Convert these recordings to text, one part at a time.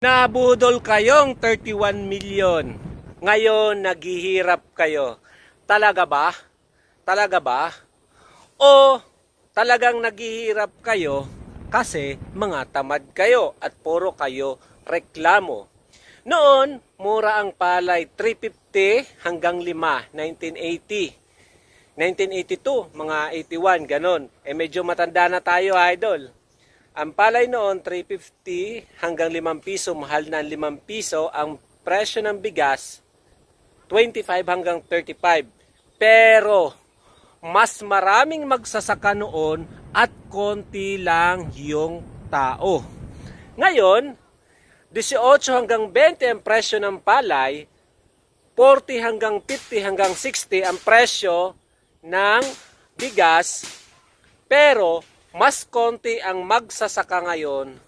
Nabudol kayong 31 million. Ngayon, naghihirap kayo. Talaga ba? Talaga ba? O talagang naghihirap kayo kasi mga tamad kayo at puro kayo reklamo. Noon, mura ang palay 350 hanggang 5, 1980. 1982, mga 81, ganon. Eh medyo matanda na tayo, idol. Ang palay noon, 350 hanggang 5 piso, mahal na 5 piso. Ang presyo ng bigas, 25 hanggang 35. Pero, mas maraming magsasaka noon at konti lang yung tao. Ngayon, 18 hanggang 20 ang presyo ng palay, 40 hanggang 50 hanggang 60 ang presyo ng bigas, pero mas konti ang magsasaka ngayon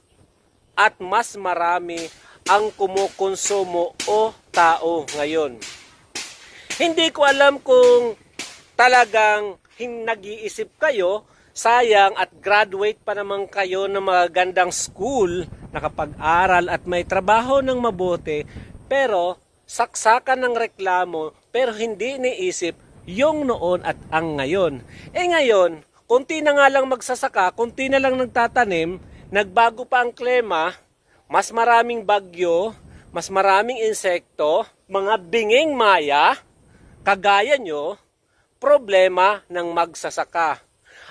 at mas marami ang kumukonsumo o tao ngayon. Hindi ko alam kung talagang nag-iisip kayo, sayang at graduate pa naman kayo ng mga gandang school, nakapag-aral at may trabaho ng mabuti, pero saksakan ng reklamo, pero hindi iniisip yung noon at ang ngayon. Eh ngayon, kunti na nga lang magsasaka, kunti na lang nagtatanim, nagbago pa ang klima, mas maraming bagyo, mas maraming insekto, mga binging maya, kagaya nyo, problema ng magsasaka.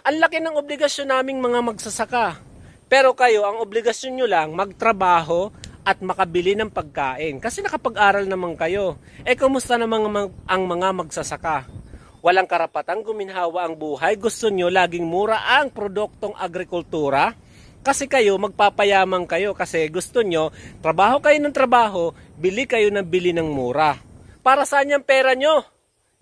Ang laki ng obligasyon naming mga magsasaka. Pero kayo, ang obligasyon nyo lang, magtrabaho at makabili ng pagkain. Kasi nakapag-aral naman kayo. Eh, kumusta naman ang mga magsasaka? Walang karapatang guminhawa ang buhay. Gusto nyo laging mura ang produktong agrikultura. Kasi kayo, magpapayaman kayo kasi gusto nyo, trabaho kayo ng trabaho, bili kayo ng bili ng mura. Para saan yung pera nyo?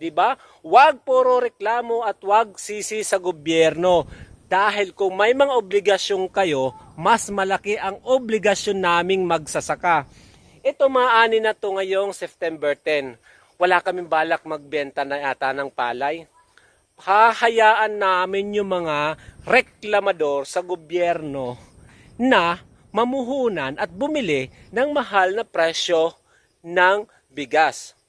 ba? Huwag puro reklamo at huwag sisi sa gobyerno. Dahil kung may mga obligasyon kayo, mas malaki ang obligasyon naming magsasaka. Ito maani na to ngayong September 10. Wala kaming balak magbenta na yata ng palay. Hahayaan namin yung mga reklamador sa gobyerno na mamuhunan at bumili ng mahal na presyo ng bigas.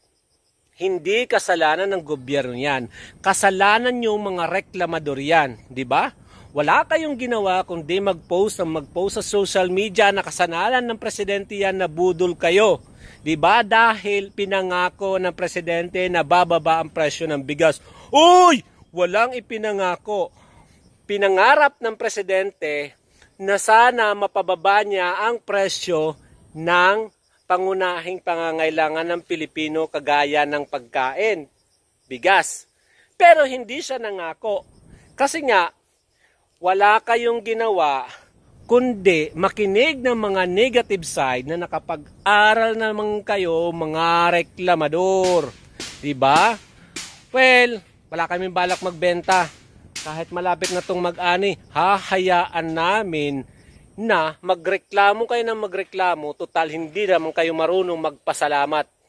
Hindi kasalanan ng gobyerno yan. Kasalanan yung mga reklamador yan. Di ba? Wala kayong ginawa kundi mag-post ng mag-post sa social media na kasalanan ng presidente yan na budol kayo. Di ba? Dahil pinangako ng presidente na bababa ang presyo ng bigas. Uy! Walang ipinangako. Pinangarap ng presidente na sana mapababa niya ang presyo ng pangunahing pangangailangan ng Pilipino kagaya ng pagkain, bigas. Pero hindi siya nangako. Kasi nga, wala kayong ginawa kundi makinig ng mga negative side na nakapag-aral naman kayo mga reklamador. 'Di ba? Well, wala kaming balak magbenta. Kahit malapit na tong mag-ani, hahayaan namin na magreklamo kayo ng magreklamo, total hindi naman kayo marunong magpasalamat.